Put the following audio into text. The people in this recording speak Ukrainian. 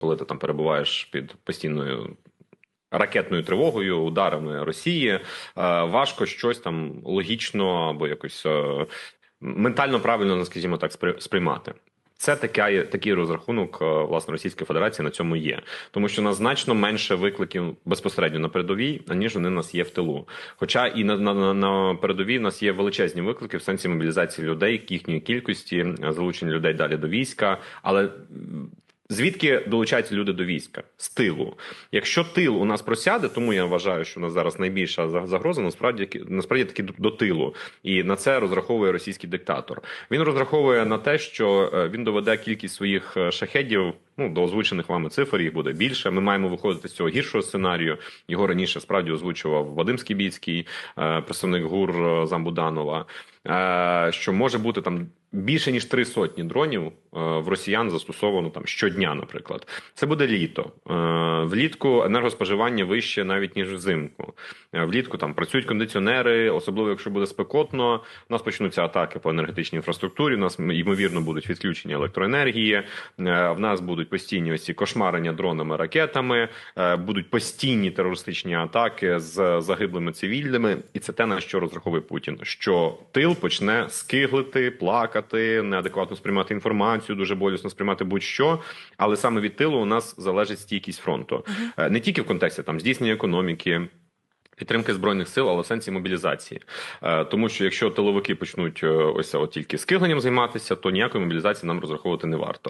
коли ти там перебуваєш під постійною. Ракетною тривогою, ударами Росії е, важко щось там логічно або якось е, ментально правильно, ну, скажімо так, спри- сприймати. Це така, такий розрахунок е, власне Російської Федерації на цьому є, тому що нас значно менше викликів безпосередньо на передовій, аніж вони у нас є в тилу. Хоча і на, на, на- передовій у нас є величезні виклики в сенсі мобілізації людей, їхньої кількості, залучення людей далі до війська, але. Звідки долучаються люди до війська? З тилу. Якщо тил у нас просяде, тому я вважаю, що у нас зараз найбільша за- загроза насправді насправді таки до- тилу, і на це розраховує російський диктатор. Він розраховує на те, що е, він доведе кількість своїх е, шахедів. Ну, до озвучених вами цифр їх буде більше. Ми маємо виходити з цього гіршого сценарію. Його раніше справді озвучував Вадим Скібіцький, е, представник ГУР Замбуданова. Е, Що може бути там більше ніж три сотні дронів е, в росіян застосовано там щодня, наприклад. Це буде літо. Е, Влітку енергоспоживання вище навіть ніж взимку. Влітку там працюють кондиціонери, особливо якщо буде спекотно. У нас почнуться атаки по енергетичній інфраструктурі. У нас ймовірно будуть відключення електроенергії. В нас будуть постійні ось ці кошмарення дронами, ракетами, будуть постійні терористичні атаки з загиблими цивільними, і це те на що розраховує Путін. Що тил почне скиглити, плакати, неадекватно сприймати інформацію, дуже болісно сприймати будь-що. Але саме від тилу у нас залежить стійкість фронту, Е, не тільки в контексті там здійснення економіки. Підтримки збройних сил, але в сенсі мобілізації, Е, тому що якщо тиловики почнуть е, ось от тільки скигленням займатися, то ніякої мобілізації нам розраховувати не варто.